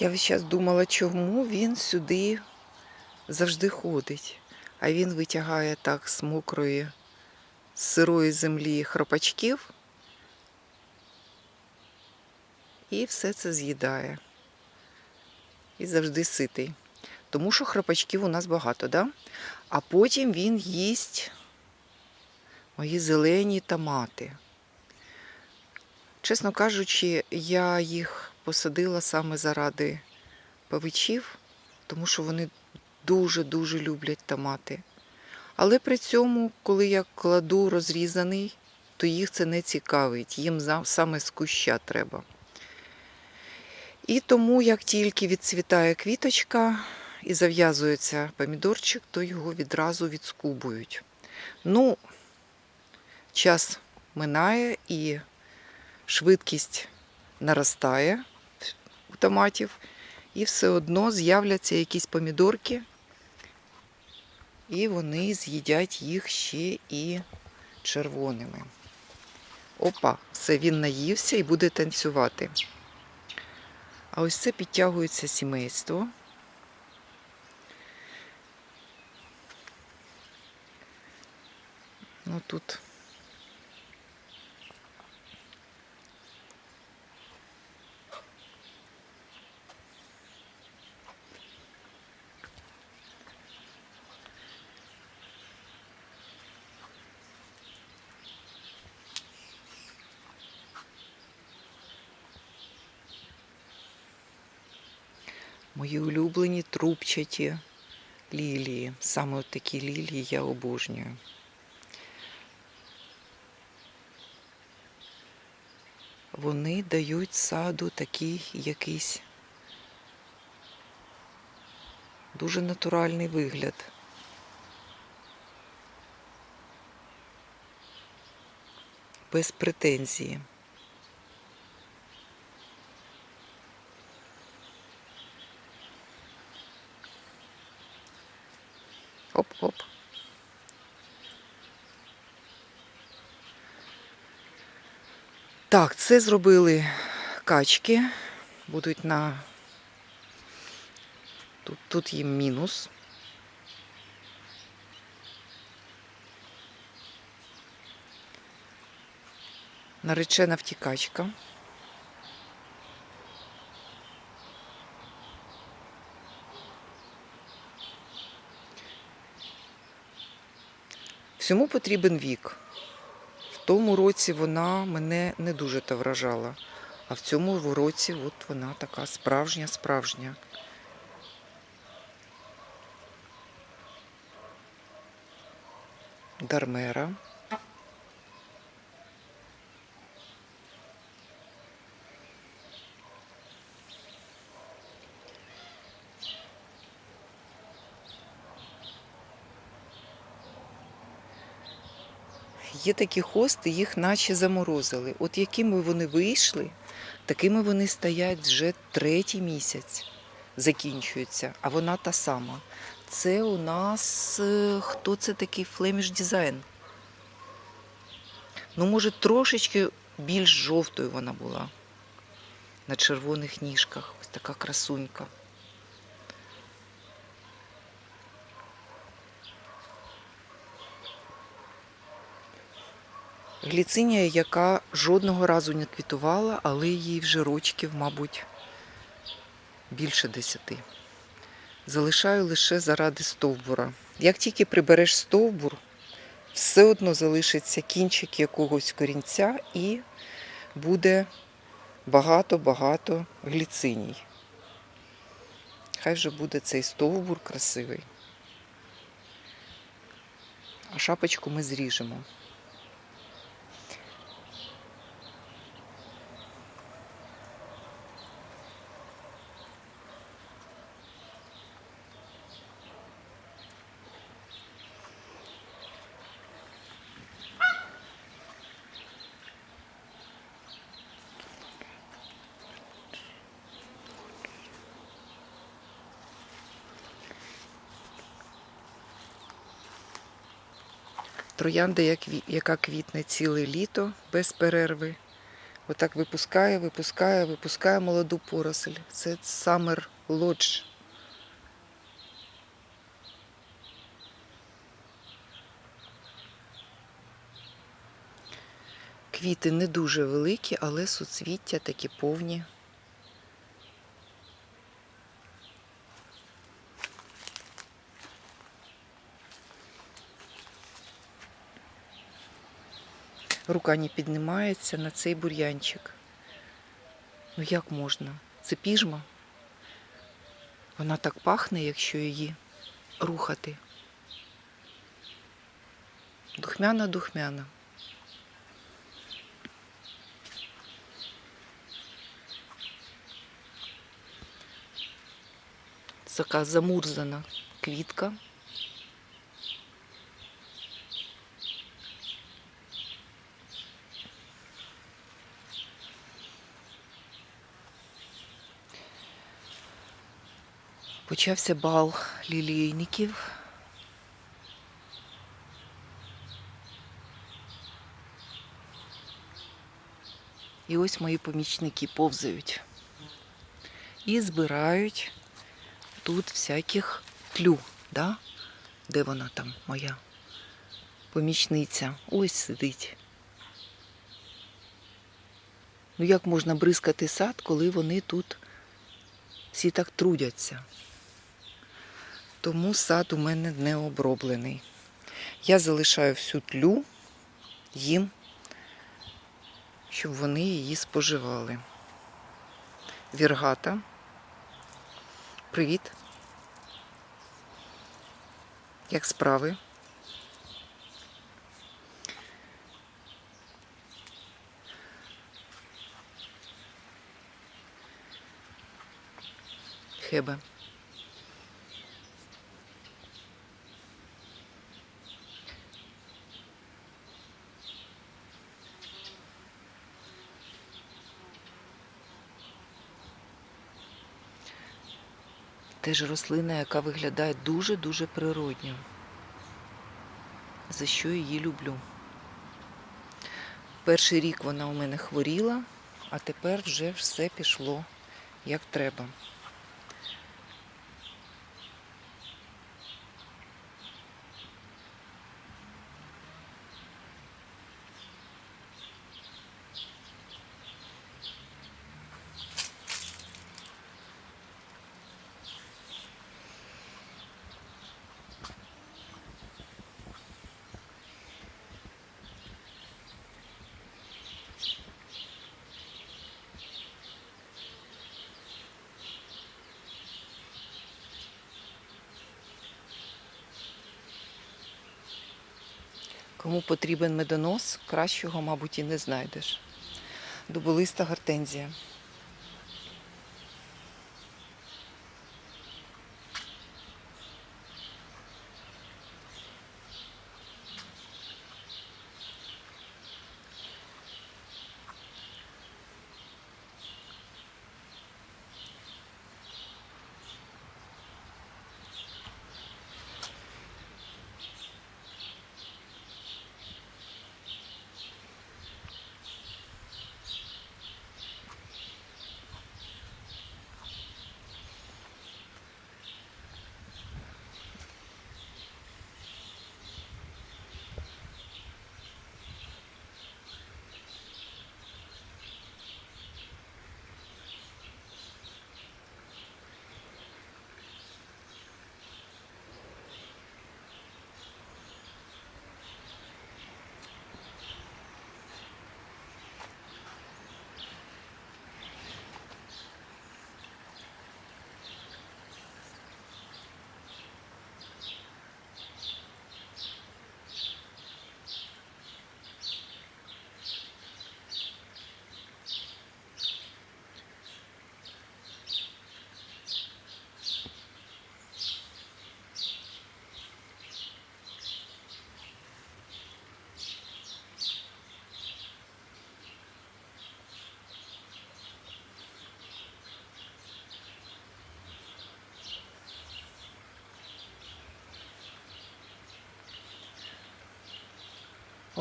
Я час думала, чому він сюди завжди ходить. А він витягає так з мокрої, з сирої землі хропачків і все це з'їдає. І завжди ситий. Тому що хропачків у нас багато, да? а потім він їсть мої зелені томати. Чесно кажучи, я їх посадила саме заради павичів, тому що вони дуже-дуже люблять томати. Але при цьому, коли я кладу розрізаний, то їх це не цікавить. Їм саме з куща треба. І тому, як тільки відцвітає квіточка і зав'язується помідорчик, то його відразу відскубують. Ну, час минає і швидкість наростає у томатів, і все одно з'являться якісь помідорки, і вони з'їдять їх ще і червоними. Опа, все, він наївся і буде танцювати. А ось це підтягується сімейство. Ну тут мої улюблені трубчаті лілії. Саме от такі лілії я обожнюю. Вони дають саду такий якийсь дуже натуральний вигляд. Без претензії. Оп-оп. Так, це зробили качки. Будуть на. Тут, тут їм мінус. Наречена втікачка. Всьому потрібен вік. В тому році вона мене не дуже та вражала. А в цьому році от вона така справжня, справжня. Дармера. Є такі хости, їх наче заморозили. От якими вони вийшли, такими вони стоять вже третій місяць, закінчується, а вона та сама. Це у нас е, хто це такий Flemish Design? Ну, може, трошечки більш жовтою вона була. На червоних ніжках. Ось така красунька. Гліцинія, яка жодного разу не квітувала, але їй вже рочків, мабуть, більше десяти. Залишаю лише заради стовбура. Як тільки прибереш стовбур, все одно залишиться кінчик якогось корінця і буде багато-багато гліциній. Хай вже буде цей стовбур красивий. А шапочку ми зріжемо. Троянда, яка квітне ціле літо без перерви, Отак випускає, випускає, випускає молоду поросль. Це Summer Lodge. Квіти не дуже великі, але суцвіття такі повні. Рука не піднімається на цей бур'янчик. Ну як можна? Це піжма. Вона так пахне, якщо її рухати. Духмяна, духмяна. Така замурзана квітка. Почався бал лілійників. І ось мої помічники повзають і збирають тут всяких тлю, да? Де вона там, моя помічниця? Ось сидить. Ну як можна бризкати сад, коли вони тут всі так трудяться? Тому сад у мене не оброблений. Я залишаю всю тлю їм, щоб вони її споживали. Віргата. Привіт. Як справи? Хебе. Теж рослина, яка виглядає дуже-дуже природньо. За що її люблю. Перший рік вона у мене хворіла, а тепер вже все пішло як треба. Кому потрібен медонос, кращого, мабуть, і не знайдеш. Дуболиста гортензія.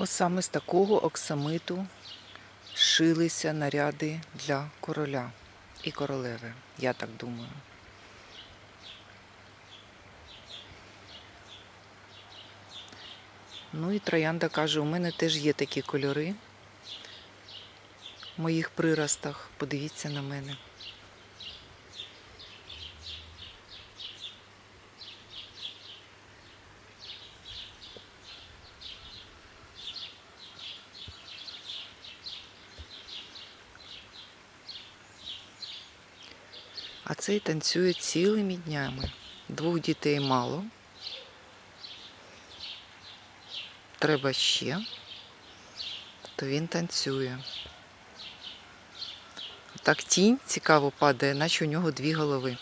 Ось саме з такого оксамиту шилися наряди для короля і королеви, я так думаю. Ну і троянда каже, у мене теж є такі кольори в моїх приростах. Подивіться на мене. Цей танцює цілими днями. Двох дітей мало. Треба ще, то він танцює. Так тінь цікаво падає, наче у нього дві голови.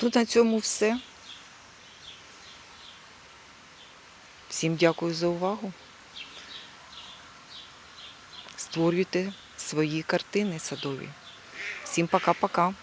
Тут на цьому все. Всім дякую за увагу. Створюйте свої картини садові. Всім пока-пока.